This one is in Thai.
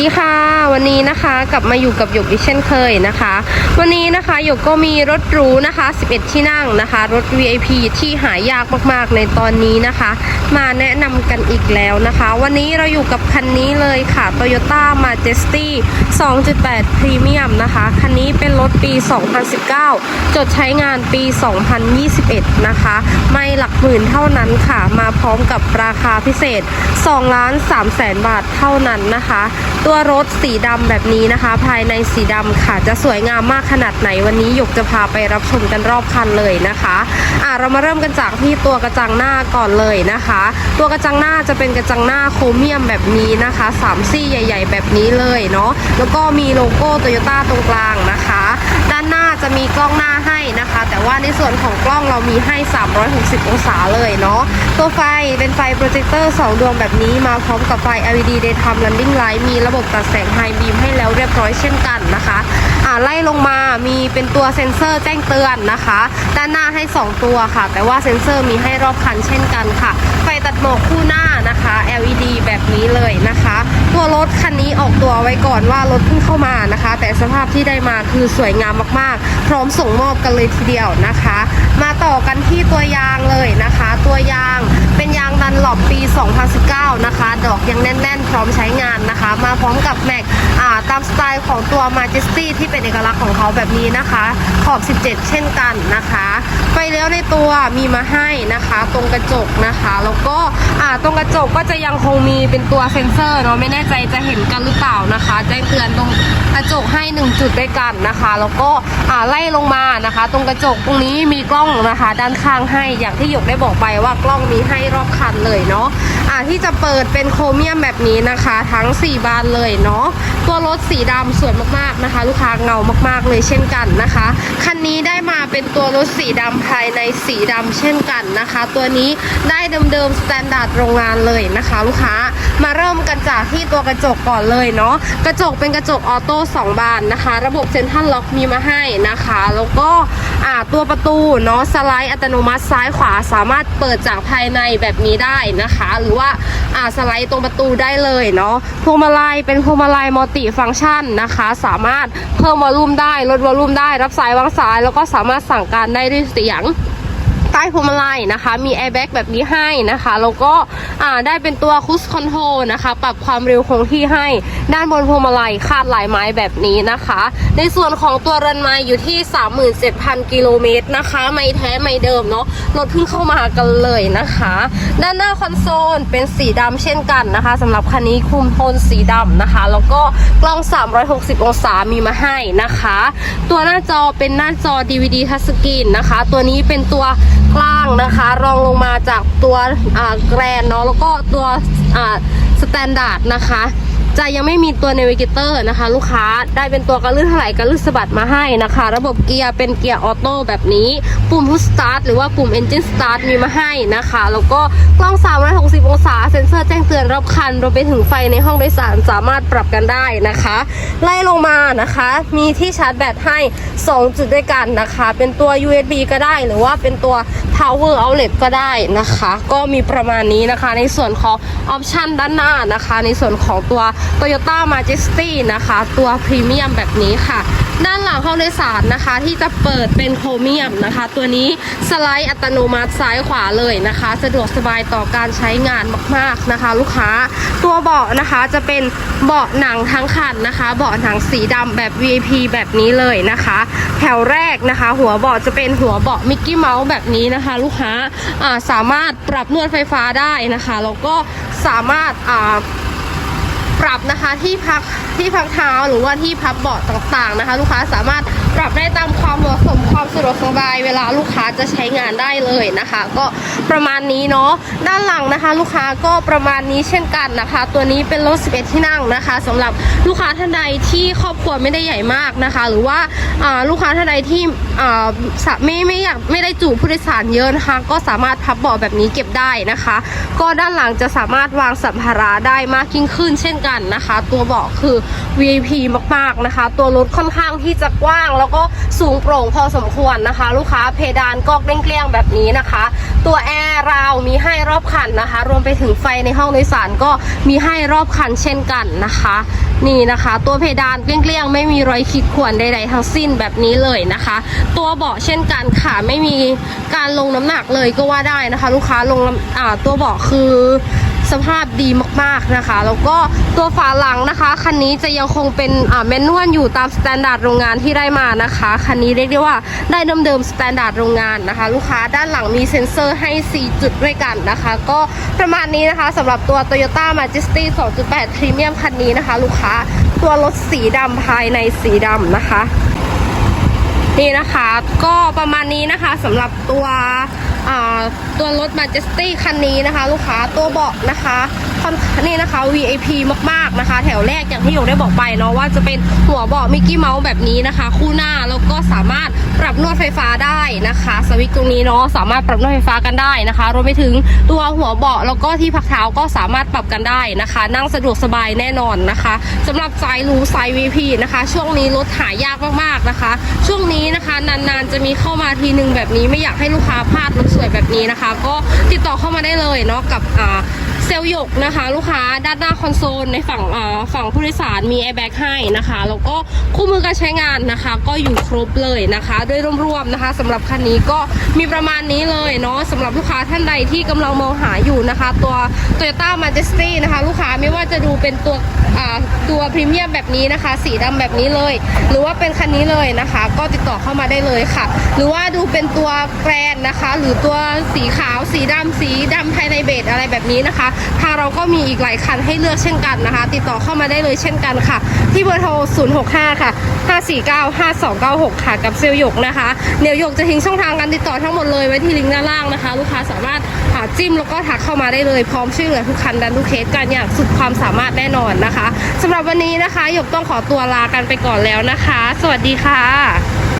ดีค่ะ วันนี้นะคะกลับมาอยู่กับหยกอีกเช่นเคยนะคะ วันนี้นะคะหยกก็มีรถหรูนะคะ 11 ที่นั่งนะคะ รถ VIP ที่หายากมากๆในตอนนี้นะคะ มาแนะนำกันอีกแล้วนะคะ วันนี้เราอยู่กับคันนี้เลยค่ะ Toyota Majesty 2.8 Premium นะคะ คันนี้เป็นรถปี 2019 จดใช้งานปี 2021 นะคะ ไม่หลักหมื่นเท่านั้นค่ะ มาพร้อมกับราคาพิเศษ2ล้าน3แสนบาทเท่านั้นนะคะตัวรถสีดำแบบนี้นะคะ ภายในสีดำค่ะ จะสวยงามมากขนาดไหนวันนี้หยกจะพาไปรับชมกันรอบคันเลยนะคะอะเรามาเริ่มกันจากที่ตัวกระจังหน้าก่อนเลยนะคะ ตัวกระจังหน้าจะเป็นกระจังหน้าโครเมียมแบบนี้นะคะสามซี่ใหญ่ ๆ แบบนี้เลยเนาะแล้วก็มีโลโก้โตโยต้าตรงกลางนะคะ ด้านหน้าจะมีกล้องหน้าให้นะคะ แต่ว่าในส่วนของกล้องเรามีให้ 360 องศาเลยเนาะตัวไฟเป็นไฟโปรเจคเตอร์ 2 ดวงแบบนี้มาพร้อมกับไฟ LED Daytime Running Light มีระบบตัดแสงไฮบีมให้แล้วเรียบร้อยเช่นกันนะคะอ่าไล่ลงมามีเป็นตัวเซ็นเซอร์แจ้งเตือนนะคะ ด้านหน้าให้ 2 ตัวค่ะ แต่ว่าเซ็นเซอร์มีให้รอบคันเช่นกันค่ะ ไฟตัดหมอกคู่หน้านะคะ LED แบบนี้เลยนะคะ ตัวรถคันนี้ออกตัวไว้ก่อนว่ารถเพิ่งเข้ามานะคะ แต่สภาพที่ได้มาคือสวยงามมากๆ พร้อมส่งมอบกันเลยทีเดียวนะคะ มาต่อกันที่ตัวยางเลยนะคะ ตัวยาง ยางดันหลบปี 2019 นะคะ ดอกยังแน่น ๆ พร้อมใช้งานนะคะ มาพร้อมกับแม็กตามสไตล์ของตัว Majesty ที่เป็นเอกลักษณ์ของเขาแบบนี้นะคะ ขอบ 17 เช่นกันนะคะไฟเลี้ยวในตัวมีมาให้นะคะ ตรงกระจกนะคะ แล้วก็ตรงกระจกก็จะยังคงมีเป็นตัวเซ็นเซอร์เนาะไม่แน่ใจจะเห็นกันหรือเปล่านะคะแจ้งเตือนตรงกระจกให้ 1 จุดด้วยกันนะคะ แล้วก็ไล่ลงมานะคะ ตรงกระจกตรงนี้มีกล้องนะคะ ด้านข้างให้อย่างที่หยกได้บอกไปว่ากล้องมีให้รอบคันเลยเนาะอ่าที่จะเปิดเป็นโครเมียมแบบนี้นะคะ ทั้ง 4 บานเลยเนาะตัวรถสีดำสวยมากๆนะคะ ลูกค้าเงามากๆเลยเช่นกันนะคะ คันนี้ได้มาเป็นตัวรถสีดำภายในสีดำเช่นกันนะคะ ตัวนี้ได้เดิมๆสแตนดาร์ดโรงงานเลยนะคะ ลูกค้ามาเริ่มกันจากที่ตัวกระจกก่อนเลยเนาะกระจกเป็นกระจกออโต้2บานนะคะ ระบบเซ็นทรัลล็อกมีมาให้นะคะ แล้วก็อ่าตัวประตูเนาะสไลด์อัตโนมัติซ้ายขวาสามารถเปิดจากภายในแบบนี้ได้นะคะ หรือว่าอ่าสไลด์ตรงประตูได้เลยเนาะพวงมาลัยเป็นพวงมาลัยมัลติฟังก์ชันนะคะ สามารถเพิ่มวอลลุ่มได้ลดวอลลุ่มได้รับสายวางสาย แล้วก็สามารถสั่งการได้ด้วยเสียง ใต้พวงมาลัยนะคะ มีแอร์แบ็กแบบนี้ให้นะคะ แล้วก็ได้เป็นตัวคุชคอนโทรลนะคะ ปรับความเร็วคงที่ให้ด้านบนพวงมาลัยคาดลายไม้แบบนี้นะคะ ในส่วนของตัวรันไม้อยู่ที่ 37,000 กิโลเมตรนะคะ ไม่แท้ไม่เดิมเนาะรถเพิ่งเข้ามากันเลยนะคะ ด้านหน้าคอนโซลเป็นสีดำเช่นกันนะคะสำหรับคันนี้คุมโทนสีดำนะคะ แล้วก็กล้อง 360 องศามีมาให้นะคะ ตัวหน้าจอเป็นหน้าจอ DVD ทัชสกรีนนะคะ ตัวนี้เป็นตัว ล่างนะคะ รองลงมาจากตัวแกรนเนาะแล้วก็ตัวสแตนดาร์ดนะคะ จะยังไม่มีตัว n น v ิเกเตอร์นะคะ ลูกค้าได้เป็นตัวกระลื่นถลายกระลื่นสะบัดมาให้นะคะ ระบบเกียร์เป็นเกียร์ออโต้แบบนี้ปุ่มพุชสตาร์ทหรือว่าปุ่ม Engine Start มีมาให้นะคะ แล้วก็กล้อง 360 องศา เซ็นเซอร์แจ้งเตือนรอบคันรวมไปถึงไฟในห้องโดยสารสามารถปรับกันได้นะคะ ไล่ลงมานะคะ มีที่ชาร์จแบตให้ 2 จุดด้วยกันนะคะ เป็นตัว USB ก็ได้ หรือว่าเป็นตัว power outlet ก็ได้นะคะ ก็มีประมาณนี้นะคะ ในส่วนของออปชันด้านหน้านะคะ ในส่วนของตัว Toyota Majesty นะคะ ตัวพรีเมียมแบบนี้ค่ะ ด้านหลังห้องโดยสารนะคะ ที่จะเปิดเป็นโครเมียมนะคะ ตัวนี้สไลด์อัตโนมัติซ้ายขวาเลยนะคะ สะดวกสบายต่อการใช้งานมากๆนะคะ ลูกค้าตัวเบาะนะคะจะเป็นเบาะหนังทั้งคันนะคะ เบาะหนังสีดำแบบ VIP แบบนี้เลยนะคะ แถวแรกนะคะ หัวเบาะจะเป็นหัวเบาะมิกกี้เมาส์แบบนี้นะคะ ลูกค้าาสามารถปรับนวดไฟฟ้าได้นะคะแล้วก็สามารถอ่า ปรับนะคะที่พักที่พักเท้าหรือว่าที่พับเบาะต่างๆนะคะ ลูกค้าสามารถ ปรับได้ตามความเหมาะสมความสะดวกสบายเวลาลูกค้าจะใช้งานได้เลยนะคะ ก็ประมาณนี้เนาะด้านหลังนะคะ ลูกค้าก็ประมาณนี้เช่นกันนะคะ ตัวนี้เป็นรถ 11 ที่นั่งนะคะสำหรับลูกค้าท่านใดที่ครอบครัวไม่ได้ใหญ่มากนะคะ หรือว่าลูกค้าท่านใดที่ไม่ไม่อยากไม่ได้จุผู้โดยสารเยอะนะคะ ก็สามารถพับเบาะแบบนี้เก็บได้นะคะ ก็ด้านหลังจะสามารถวางสัมภาระได้มากยิ่งขึ้นเช่นกันนะคะ ตัวเบาะคือ VIP มากๆนะคะ ตัวรถค่อนข้างที่จะกว้างแล้วแล้วก็สูงโปร่งพอสมควรนะคะ ลูกค้าเพดานก็เกลี้ยงๆแบบนี้นะคะ ตัวแอร์ราวมีให้รอบคันนะคะ รวมไปถึงไฟในห้องโดยสารก็มีให้รอบคันเช่นกันนะคะ นี่นะคะ ตัวเพดานเกลี้ยงๆไม่มีรอยขีดข่วนใดๆทั้งสิ้นแบบนี้เลยนะคะ ตัวเบาะเช่นกันค่ะไม่มีการลงน้ำหนักเลยก็ว่าได้นะคะ ลูกค้าลงอ่าตัวเบาะคือ สภาพดีมากๆนะคะ แล้วก็ตัวฝาหลังนะคะ คันนี้จะยังคงเป็นอ่าแมนนวลอยู่ตามสแตนดาร์ดโรงงานที่ได้มานะคะ คันนี้เรียกได้ว่าได้เดิมๆสแตนดาร์ดโรงงานนะคะ ลูกค้าด้านหลังมีเซ็นเซอร์ให้ 4 จุดด้วยกันนะคะ ก็ประมาณนี้นะคะสำหรับตัว Toyota Majesty 2.8 Premium คันนี้นะคะ ลูกค้าตัวรถสีดำภายในสีดำนะคะนี่นะคะก็ประมาณนี้นะคะสำหรับตัว ตัวรถ Majesty คันนี้นะคะ ลูกค้าตัวเบาะนะคะค่อนนี่นะคะ VIP มากๆนะคะ แถวแรกอย่างที่โยได้บอกไปเนาะว่าจะเป็นหัวเบาะมิกกี้เมาส์แบบนี้นะคะ คู่หน้าแล้วก็สามารถปรับนวดไฟฟ้าได้นะคะ สวิตช์ตรงนี้เนาะสามารถปรับนวดไฟฟ้ากันได้นะคะรวมไปถึงตัวหัวเบาะแล้วก็ที่พักเท้าก็สามารถปรับกันได้นะคะ นั่งสะดวกสบายแน่นอนนะคะสำหรับสายรูสาย VIP นะคะ ช่วงนี้รถหายากมากๆนะคะ ช่วงนี้นะคะนานๆจะมีเข้ามาทีนึงแบบนี้ไม่อยากให้ลูกค้าพลาดรถสวยแบบนี้นะคะ ก็ติดต่อเข้ามาได้เลยเนาะกับอ่าเซลล์หยกนะคะ ลูกค้าด้านหน้าคอนโซลในฝั่งฝั่งผู้โดยสารมีแอร์แบ็กให้นะคะ แล้วก็คู่มือการใช้งานนะคะ ก็อยู่ครบเลยนะคะโดยรวมๆนะคะสำหรับคันนี้ก็มีประมาณนี้เลยเนาะสำหรับลูกค้าท่านใดที่กำลังมองหาอยู่นะคะ ตัว Toyota Majesty นะคะ ลูกค้าไม่ว่าจะดูเป็นตัวตัวพรีเมียมแบบนี้นะคะ สีดำแบบนี้เลย หรือว่าเป็นคันนี้เลยนะคะ ก็ติดต่อเข้ามาได้เลยค่ะ หรือว่าดูเป็นตัวแกรนนะคะ หรือตัวสีขาวสีดำสีดำภายในเบจอะไรแบบนี้นะคะทางเราก็มีอีกหลายคันให้เลือกเช่นกันนะคะ ติดต่อเข้ามาได้เลยเช่นกันค่ะ ที่เบอร์โทร 065 ค่ะ 549 5296 ค่ะกับเซลล์หยกนะคะเดี๋ยวหยกจะทิ้งช่องทางการติดต่อทั้งหมดเลยไว้ที่ลิงก์ด้านล่างนะคะ ลูกค้าสามารถหาจิ้มแล้วก็ทักเข้ามาได้เลยพร้อมช่วยเหลือทุกคันดันทุกเคสกันอย่างสุดความสามารถแน่นอนนะคะสำหรับวันนี้นะคะหยกต้องขอตัวลากันไปก่อนแล้วนะคะ สวัสดีค่ะ